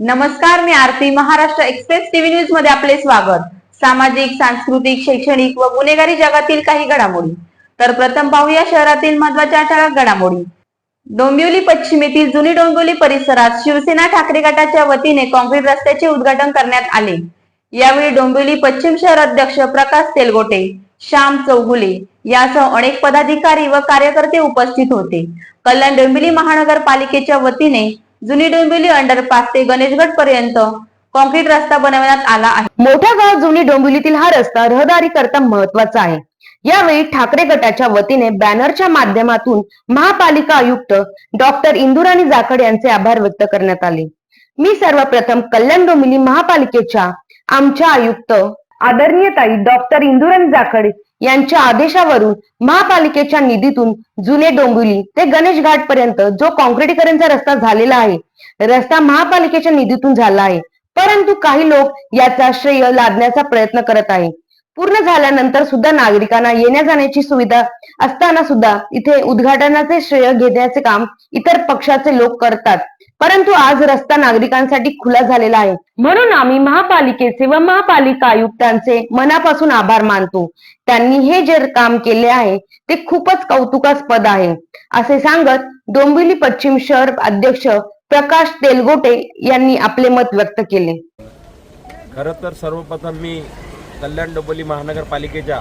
नमस्कार मी Aarti. Maharashtra express TV न्यूजमध्ये आपले स्वागत. सामाजिक सांस्कृतिक शैक्षणिक व गुन्हेगारी जगातील काही घडामोडी. तर प्रथम पाहूया शहरातील महत्त्वाच्या ठळक घडामोडी. डोंबिवली पश्चिमेतील जुनी डोंबिवली परिसरात शिवसेना ठाकरे गटाच्या वतीने कॉन्क्रीट रस्त्याचे उद्घाटन करण्यात आले. यावेळी डोंबिवली पश्चिम शहर अध्यक्ष प्रकाश तेलगोटे श्याम चौगुले यासह अनेक पदाधिकारी व कार्यकर्ते उपस्थित होते. कल्याण डोंबिवली महानगरपालिकेच्या वतीने जुनी डोंबिवली अंडरपास ते गणेशगड पर्यंत. कॉन्क्रीट रस्ता बनवण्यात आला आहे. मोठ्या गाव जुनी डोंबिवलीतील हा रस्ता रहदारी करता महत्त्वाचा आहे. यावेळी ठाकरे गटाच्या वतीने बॅनरच्या माध्यमातून महापालिका आयुक्त डॉक्टर इंदुराणी जाखड यांचे आभार व्यक्त करण्यात आले. मी सर्वप्रथम कल्याण डोंबिवली महापालिकेच्या आमच्या आयुक्त आदरणीय ताई डॉक्टर इंदुरन जाखड यांच्या आदेशावरून महापालिकेच्या निधीतून जुने डोंबिवली ते गणेश घाट पर्यंत जो काँक्रिटीकरणचा रस्ता झालेला आहे रस्ता महापालिकेच्या निधीतून झाला आहे. परंतु काही लोक याचा श्रेय लादण्याचा प्रयत्न करत आहे पूर्ण झाल्यानंतर सुद्धा नागरिकांना येण्या जाण्याची सुविधा असताना सुद्धा इथे उद्घाटनाचे श्रेय घेण्याचे काम इतर पक्षाचे लोक करतात. परंतु आज रस्ता नागरिकांसाठी खुला झालेला आहे. म्हणून आम्ही महापालिकेचे व महापालिका आयुक्तांचे मनापासून आभार मानतो. त्यांनी हे जे काम केले आहे ते खूपच कौतुकास्पद आहे. असे सांगत डोंबिवली पश्चिम शहर अध्यक्ष प्रकाश तेलगोटे यांनी आपले मत व्यक्त केले. खर तर सर्वप्रथम मी कल्याण डोंबिवली महानगरपालिकेच्या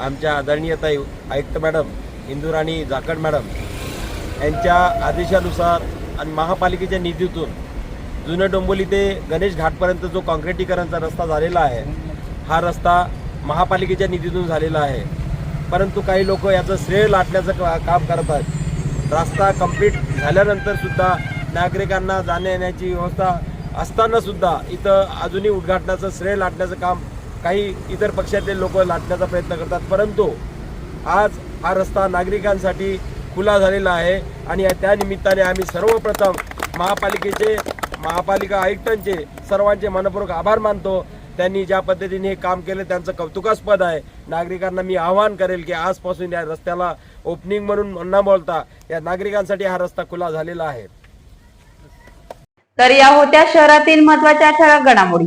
आमच्या आदरणीय ताई आयुक्त मॅडम इंदुराणी जाखड मॅडम यांच्या आदेशानुसार आणि महापालिकेच्या निधीतून जुनं डोंबोली ते गणेश घाटपर्यंत जो काँक्रिटीकरणचा रस्ता झालेला आहे हा रस्ता महापालिकेच्या निधीतून झालेला आहे. परंतु काही लोक याचं श्रेय लाटण्याचं का- काम करत आहेत. रस्ता कंप्लीट झाल्यानंतरसुद्धा नागरिकांना जाण्या येण्याची व्यवस्था असतानासुद्धा इथं अजूनही उद्घाटनाचं श्रेय लाटण्याचं काम काही इतर पक्षातले लोक लाटण्याचा प्रयत्न करतात परंतु आज हा रस्ता नागरिकांसाठी खुला झालेला आहे आणि त्या निमित्ताने आम्ही सर्वप्रथम महापालिकेचे महापालिका आयुक्तांचे सर्वांचे मनपूर्वक आभार मानतो. त्यांनी ज्या पद्धतीने हे काम केलं त्यांचं कौतुकास्पद आहे. नागरिकांना मी आवाहन करेल की आजपासून या रस्त्याला ओपनिंग म्हणून न बोलता या नागरिकांसाठी हा रस्ता खुला झालेला आहे. तर या होत्या शहरातील महत्त्वाच्या ठळक घडामोडी.